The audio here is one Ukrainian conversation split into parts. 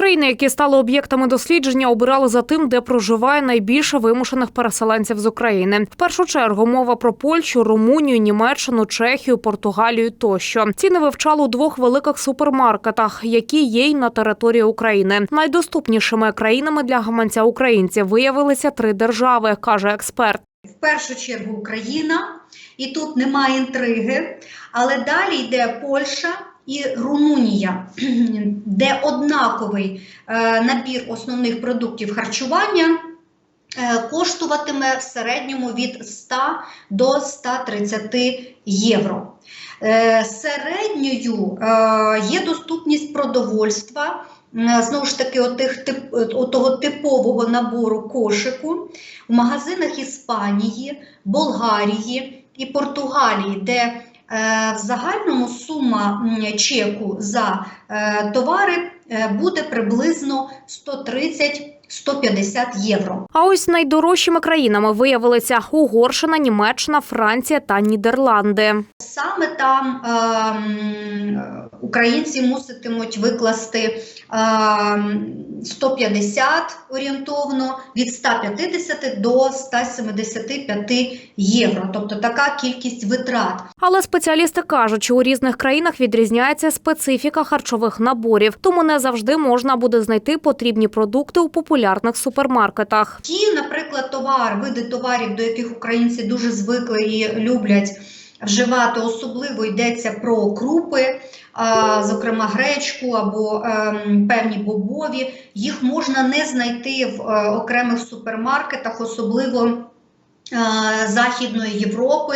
Країни, які стали об'єктами дослідження, обирали за тим, де проживає найбільше вимушених переселенців з України. В першу чергу мова про Польщу, Румунію, Німеччину, Чехію, Португалію тощо. Ціни вивчали у двох великих супермаркетах, які є й на території України. Найдоступнішими країнами для гаманця українців виявилися три держави, каже експерт. В першу чергу Україна, і тут немає інтриги, але далі йде Польща і Румунія, де однаковий е, набір основних продуктів харчування е, коштуватиме в середньому від 100 до 130 євро. Е, Середньою є доступність продовольства. Знову ж таки, отих, отого типового набору кошику в магазинах Іспанії, Болгарії і Португалії, де в загальному сума чеку за е, товари е, буде приблизно 130-150 євро. А ось найдорожчими країнами виявилися Угорщина, Німеччина, Франція та Нідерланди. Саме там ем, українці муситимуть викласти ем, 150 орієнтовно від 150 до 175 євро. Тобто така кількість витрат. Але спеціалісти кажуть, що у різних країнах відрізняється специфіка харчових наборів, тому не завжди можна буде знайти потрібні продукти у популярних супермаркетах. Ті, наприклад, товар, види товарів, до яких українці дуже звикли і люблять вживати, особливо йдеться про крупи, зокрема гречку або ем, певні бобові. Їх можна не знайти в е, окремих супермаркетах, особливо Західної Європи,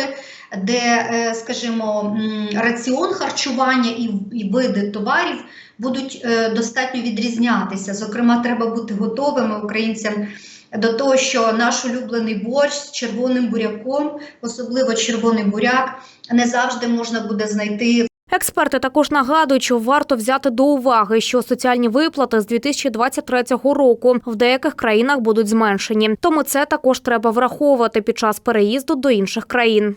де, е, скажімо, раціон харчування і, і види товарів будуть е, достатньо відрізнятися. Зокрема, треба бути готовими українцям до того, що наш улюблений борщ з червоним буряком, особливо червоний буряк, не завжди можна буде знайти Експерти також нагадують, що варто взяти до уваги, що соціальні виплати з 2023 року в деяких країнах будуть зменшені. Тому це також треба враховувати під час переїзду до інших країн.